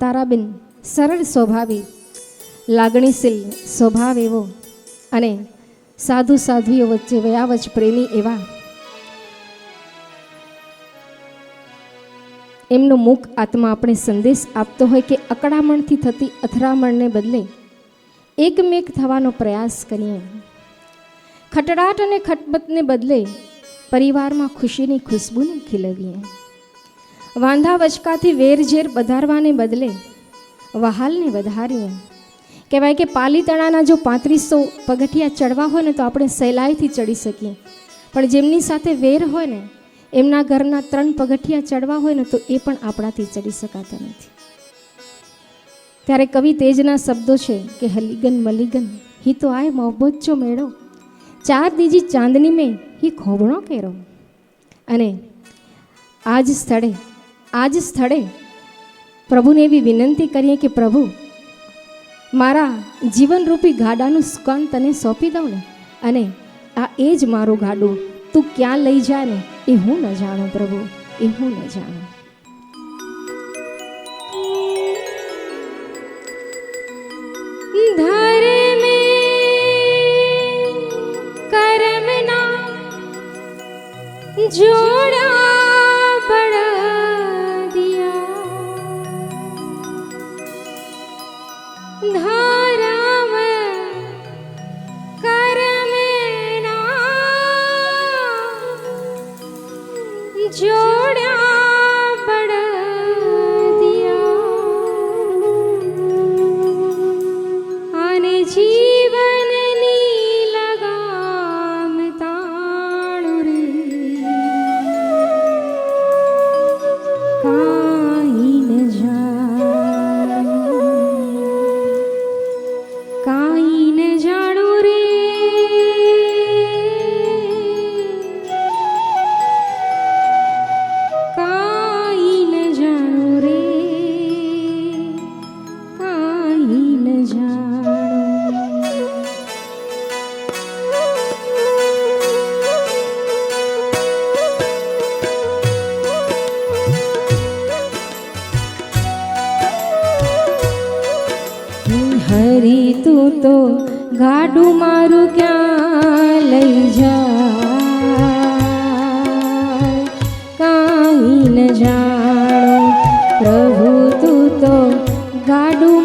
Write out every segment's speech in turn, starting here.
તારાબેન સરળ સ્વભાવી, લાગણીશીલ સ્વભાવ એવો અને સાધુ સાધ્વીઓ વચ્ચે વયાવચ પ્રેમી એવા. એમનો મુખ આત્મા આપણે સંદેશ આપતો હોય કે અકળામણથી થતી અથડામણને બદલે એકમેક થવાનો પ્રયાસ કરીએ. ખટડાટ અને ખટબતને બદલે પરિવારમાં ખુશીની ખુશ્બુને ખીલવીએ. વાંધા વચકાથી વેરઝેર વધારવાને બદલે વહાલને વધારીએ. કહેવાય કે પાલીતણાના જો પાંત્રીસો પગથિયા ચડવા હોય ને તો આપણે સહેલાઈથી ચડી શકીએ. પણ જેમની સાથે વેર હોય ને, એમના ઘરના ત્રણ પગથિયા ચડવા હોય ને તો એ પણ આપણાથી ચડી શકાતા નથી. ત્યારે કવિ તેજના શબ્દો છે કે, હલીગન મલીગન, હી તો આય મોહબ્બત જો મેળો. ચાર દીજી ચાંદની મેં હી ખોબણો કેરો. અને આ જ સ્થળે આ જ સ્થળે પ્રભુને એવી વિનંતી કરીએ કે પ્રભુ, મારા જીવનરૂપી ગાડાનું સ્કન તને સોંપી દઉં ને, અને આ એ જ મારું ગાડું તું ક્યાં લઈ જા ને, એ હું ન જાણું પ્રભુ, એ હું ન જાણું. જોડા જોડા હરી તું તો ગાડું મારું ક્યાં લઈ જા કાંઈ ન જાણો પ્રભુ તું તો ગાડું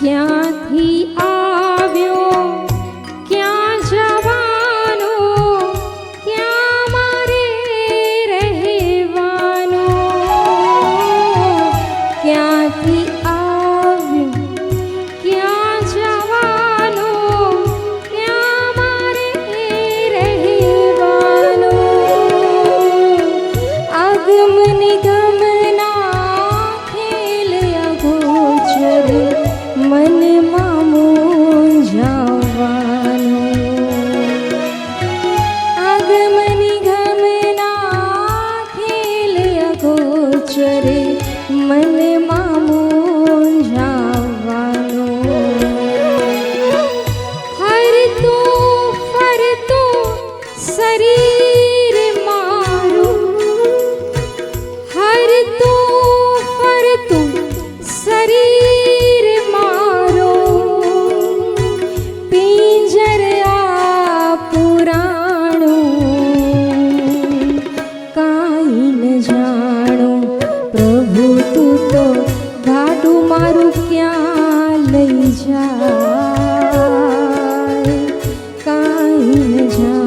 क्या चरे मन मा image now.